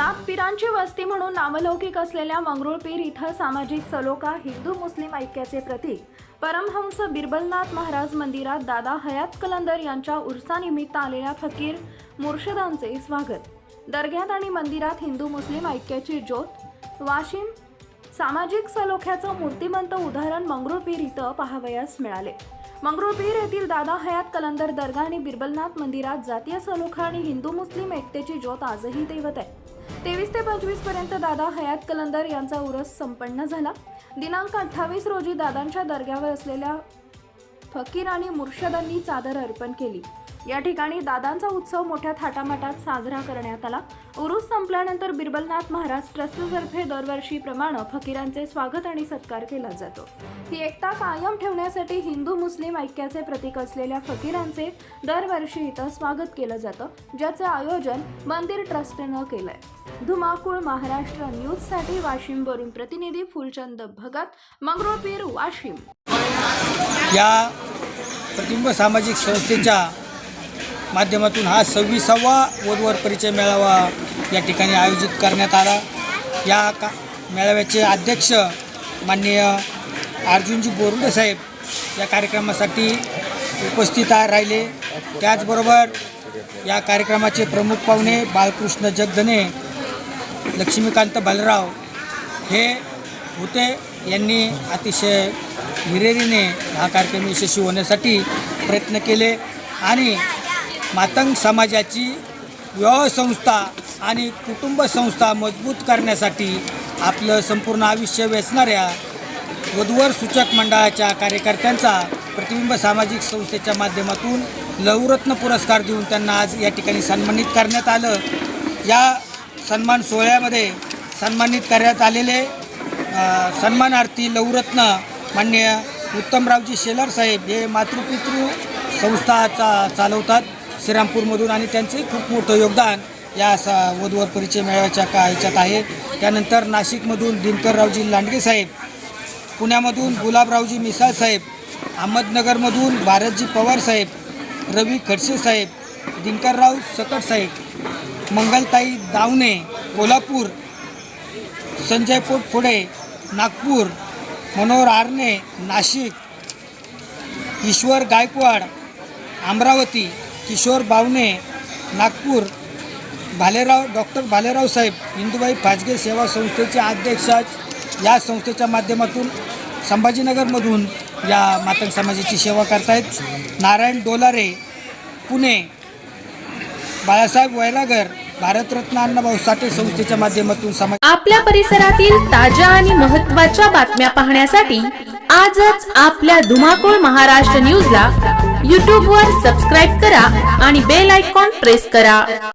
नागपीरांची वस्ती म्हणून नावलौकिक असलेल्या मंगरुळपीर इथं सामाजिक सलोखा हिंदू मुस्लिम ऐक्याचे प्रतीक. परमहंस बिरबलनाथ महाराज मंदिरात दादा हयात कलंदर यांच्या उर्सानिमित्त आलेल्या फकीर मुर्शदांचे स्वागत. दर्ग्यात आणि मंदिरात हिंदू मुस्लिम ऐक्याची ज्योत. वाशिम सामाजिक सलोख्याचं मूर्तिमंत उदाहरण मंगरुळपीर इथं पाहावयास मिळाले. मंगरुळपीर येथील दादा हयात कलंदर दर्गा आणि बिरबलनाथ मंदिरात जातीय सलोखा आणि हिंदू मुस्लिम एकतेची ज्योत आजही दैवत आहे. तेवीस ते पंचवीसपर्यंत दादा हयात कलंदर यांचा उरस संपन्न झाला. दिनांक अठ्ठावीस रोजी दादांच्या दर्ग्यावर असलेल्या फकीर आणि मुर्शदांनी चादर अर्पण केली. या ठिकाणी दादांचा उत्सव मोठ्या थाटामाटात साजरा करण्यात आला. उरूस संपल्यानंतर बिरबलनाथ महाराज ट्रस्टतर्फे दरवर्षीप्रमाणे फकीरांचे स्वागत आणि सत्कार केला जातो. ही एकता कायम ठेवण्यासाठी हिंदू मुस्लिम ऐक्याचे प्रतीक असलेल्या फकीरांचे दरवर्षी इथं स्वागत केलं जातं ज्याचे आयोजन मंदिर ट्रस्टनं केलंय. धुमाकूळ महाराष्ट्र न्यूजसाठी वाशिमवरून प्रतिनिधी फुलचंद भगत मंगरुळपीर वाशिम. या प्रतिबिंब सामाजिक संस्थेच्या माध्यमातून हा सव्वीसावा वधवर परिचय मेळावा या ठिकाणी आयोजित करण्यात आला. या का मेळाव्याचे अध्यक्ष माननीय अर्जुनजी बोरुडे साहेब या कार्यक्रमासाठी उपस्थित राहिले. त्याचबरोबर या कार्यक्रमाचे प्रमुख पाहुणे बाळकृष्ण जगधने लक्ष्मीकांत बालराव हे होते यांनी अतिशय हिरेरीने हा कार्यक्रम यशस्वी होण्यासाठी प्रयत्न केले आणि मातंग समाजाची विवाह संस्था आणि कुटुंब संस्था मजबूत करण्यासाठी आपलं संपूर्ण आयुष्य वेचणाऱ्या वधूवर सूचक मंडळाच्या कार्यकर्त्यांचा प्रतिबिंब सामाजिक संस्थेच्या माध्यमातून लवरत्न पुरस्कार देऊन त्यांना आज या ठिकाणी सन्मानित करण्यात आलं. या सन्मान सोहळ्यामध्ये सन्मानित करण्यात आलेले सन्मानार्थी लवरत्न मान्य उत्तमरावजी शेलार साहेब हे मातृपितृ संस्था चा चालवतात श्रीरामपूरमधून आणि त्यांचे खूप मोठं योगदान या सा वधूवर परिचय मेळाव्याच्या का ह्याच्यात आहे. त्यानंतर नाशिकमधून दिनकररावजी लांडगे साहेब पुण्यामधून गुलाबरावजी मिसाळ साहेब अहमदनगरमधून भारतजी पवार साहेब रवी खडसे साहेब दिनकरराव सकट साहेब मंगलताई दावणे कोल्हापूर संजय पोटफोडे नागपूर मनोहर आरणे नाशिक. ईश्वर गायकवाड अमरावती. किशोर बावणे नागपूर. भालेराव डॉक्टर भालेराव साहेब इंदुबाई फाजगे सेवा संस्थेचे अध्यक्ष या संस्थेच्या माध्यमातून संभाजीनगरमधून या मातंग समाजाची सेवा करतायत. नारायण डोलारे पुणे. बाळासाहेब वैरागर भारतरत्न अण्णाभाऊ साठे संस्थेच्या माध्यमातून समाज आपल्या परिसरातील ताज्या आणि महत्त्वाच्या बातम्या पाहण्यासाठी आजच आपल्या धुमाकूळ महाराष्ट्र न्यूजला यूट्यूबवर सबस्क्राईब करा आणि बेल आयकॉन प्रेस करा.